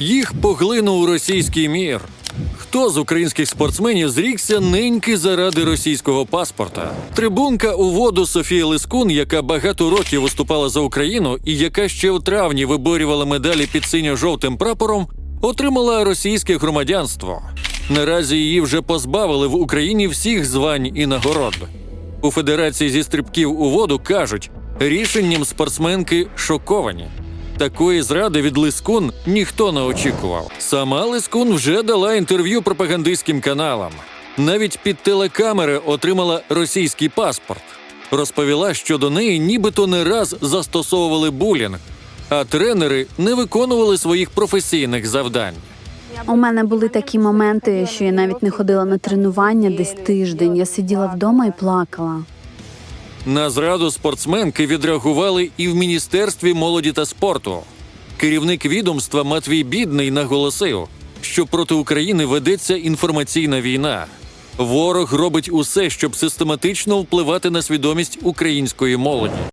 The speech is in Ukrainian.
Їх поглинув російський мір. Хто з українських спортсменів зрікся неньки заради російського паспорта? Трибунка у воду Софія Лискун, яка багато років виступала за Україну і яка ще в травні виборювала медалі під синьо-жовтим прапором, отримала російське громадянство. Наразі її вже позбавили в Україні всіх звань і нагород. У Федерації зі стрибків у воду кажуть, рішенням спортсменки шоковані. Такої зради від Лискун ніхто не очікував. Сама Лискун вже дала інтерв'ю пропагандистським каналам. Навіть під телекамери отримала російський паспорт. Розповіла, що до неї нібито не раз застосовували булінг, а тренери не виконували своїх професійних завдань. У мене були такі моменти, що я навіть не ходила на тренування десь тиждень. Я сиділа вдома і плакала. На зраду спортсменки відреагували і в міністерстві молоді та спорту. Керівник відомства Матвій Бідний наголосив, що проти України ведеться інформаційна війна. Ворог робить усе, щоб систематично впливати на свідомість української молоді.